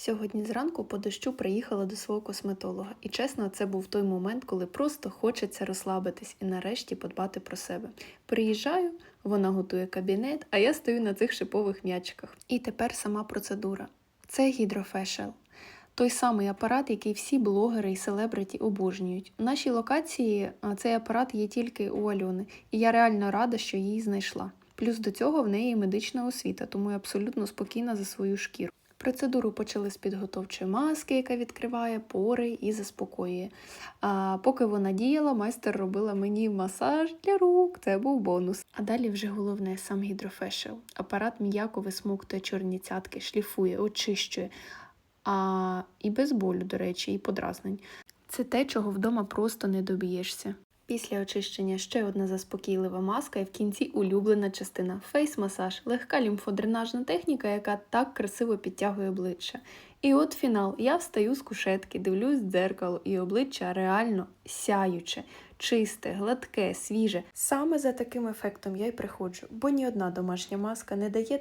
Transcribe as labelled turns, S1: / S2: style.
S1: Сьогодні зранку по дощу приїхала до свого косметолога, і чесно, це був той момент, коли просто хочеться розслабитись і нарешті подбати про себе. Приїжджаю, вона готує кабінет, а я стою на цих шипових м'ячиках. І тепер сама процедура. Це гідрофешел. Той самий апарат, який всі блогери і селебриті обожнюють. У нашій локації цей апарат є тільки у Альони, і я реально рада, що її знайшла. Плюс до цього в неї медична освіта, тому я абсолютно спокійна за свою шкіру. Процедуру почали з підготовчої маски, яка відкриває пори і заспокоює. А поки вона діяла, майстер робила мені масаж для рук. Це був бонус. А далі вже головне сам гідрофешел. Апарат м'яко висмоктує чорні цятки, шліфує, очищує. А і без болю, до речі, і подразнень. Це те, чого вдома просто не доб'єшся. Після очищення ще одна заспокійлива маска і в кінці улюблена частина фейс-масаж, легка лімфодренажна техніка, яка так красиво підтягує обличчя. І от фінал. Я встаю з кушетки, дивлюсь в дзеркало, і обличчя реально сяюче, чисте, гладке, свіже. Саме за таким ефектом я й приходжу, бо ні одна домашня маска не дає